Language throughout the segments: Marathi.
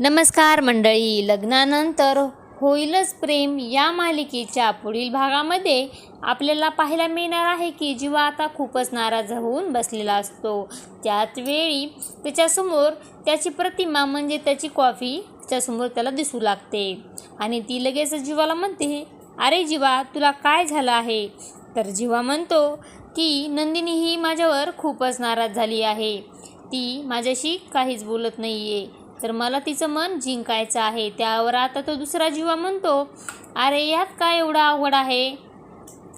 नमस्कार मंडळी लग्नानंतर होईलच प्रेम या मालिकेच्या पुढील भागामध्ये आपल्याला पाहायला मिळणार आहे की जीवा आता खूपच नाराज होऊन बसलेला असतो. त्याच वेळी त्याच्यासमोर त्याची प्रतिमा म्हणजे त्याची कॉफी त्याच्यासमोर त्याला दिसू लागते आणि ती लगेच जीवाला म्हणते अरे जीवा तुला काय झालं आहे? तर जीवा म्हणतो की नंदिनी ही माझ्यावर खूपच नाराज झाली आहे. ती माझ्याशी काहीच बोलत नाही आहे तर मला तिचं मन जिंकायचं आहे. त्यावर आता तो दुसरा जीवा म्हणतो अरे यात काय एवढं आवड आहे?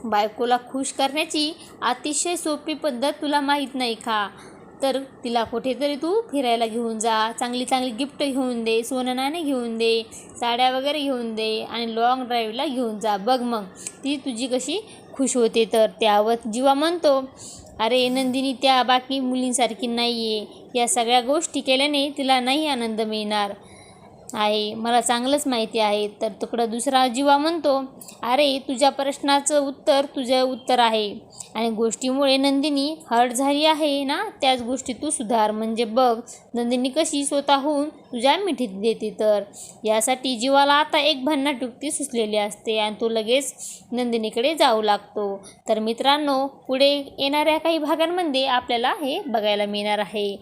बायकोला खुश करण्याची अतिशय सोपी पद्धत तुला माहीत नाही का? तर तिला कुठेतरी तू फिरायला घेऊन जा. चांगली चांगली गिफ्ट घेऊन दे सोनं नाणे घेऊन दे साड्या वगैरे घेऊन दे आणि लॉंग ड्राईव्हला घेऊन जा. बघ मग ती तुझी कशी खुश होते. तर त्यावर जीवा म्हणतो अरे नंदिनी त्या बाकी मुलींसारखी नाही आहे या सगळ्या गोष्टी केल्याने तिला नाही आनंद मिळणार. आहे. मला चांगलंच माहिती आहे. तर तुकडं दुसरा जीवा म्हणतो अरे तुझ्या प्रश्नाचं उत्तर तुझं उत्तर आहे. आणि गोष्टीमुळे नंदिनी हर्ट झाली आहे ना? त्याच गोष्टी तू सुधार. म्हणजे बघ नंदिनी कशी स्वतःहून तुझ्या मिठीत देते तर. यासाठी जीवाला आता एक भन्नाट युक्ती सुचलेली असते आणि तो लगेच नंदिनीकडे जाऊ लागतो. तर मित्रांनो पुढे येणाऱ्या काही भागांमध्ये आपल्याला हे बघायला मिळणार आहे.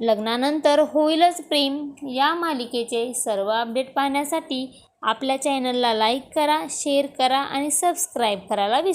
लग्नानंतर होईलच प्रेम. या मालिकेचे सर्व अपडेट पाहण्यासाठी आपल्या चॅनलला लाईक करा शेअर करा आणि सबस्क्राईब करायला विसरू